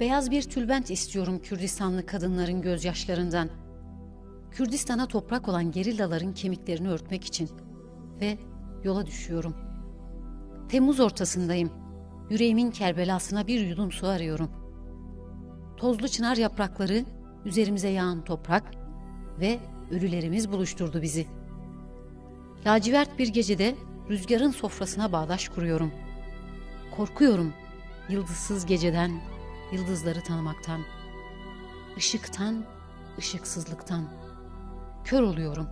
Beyaz bir tülbent istiyorum Kürdistanlı kadınların gözyaşlarından. Kürdistan'a toprak olan gerillaların kemiklerini örtmek için. Ve yola düşüyorum. Temmuz ortasındayım. Yüreğimin kerbelasına bir yudum su arıyorum. Tozlu çınar yaprakları, üzerimize yağan toprak ve ölülerimiz buluşturdu bizi. Lacivert bir gecede rüzgarın sofrasına bağdaş kuruyorum. Korkuyorum yıldızsız geceden, yıldızları tanımaktan, ışıktan, ışıksızlıktan. Kör oluyorum.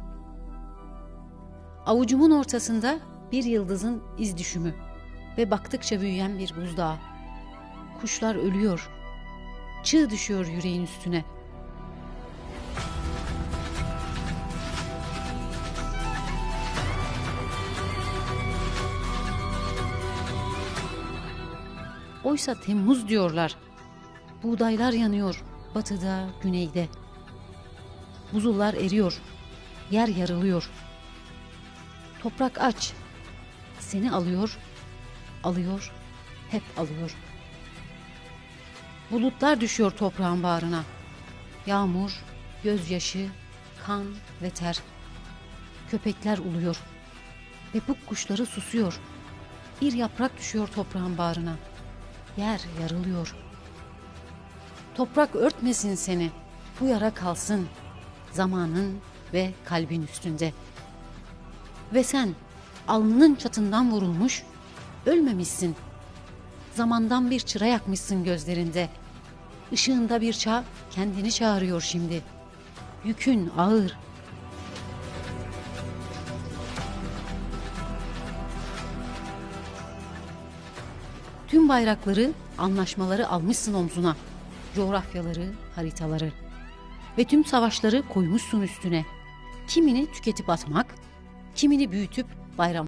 Avucumun ortasında bir yıldızın iz düşümü ve baktıkça büyüyen bir buzdağı. Kuşlar ölüyor. Çığ düşüyor yüreğin üstüne. Oysa Temmuz diyorlar. Buğdaylar yanıyor batıda, güneyde. Buzullar eriyor. Yer yarılıyor. Toprak aç. Seni alıyor, alıyor, hep alıyor. Bulutlar düşüyor toprağın bağrına. Yağmur, gözyaşı, kan ve ter. Köpekler uluyor. Bu kuşları susuyor. Bir yaprak düşüyor toprağın bağrına. Yer yarılıyor. Toprak örtmesin seni. Bu yara kalsın. Zamanın ve kalbin üstünde. Ve sen alnının çatından vurulmuş, ölmemişsin. Zamandan bir çıra yakmışsın gözlerinde. Işığında bir çağ kendini çağırıyor şimdi. Yükün ağır. Tüm bayrakları, anlaşmaları almışsın omzuna. Coğrafyaları, haritaları. Ve tüm savaşları koymuşsun üstüne. Kimini tüketip atmak, kimini büyütüp bayram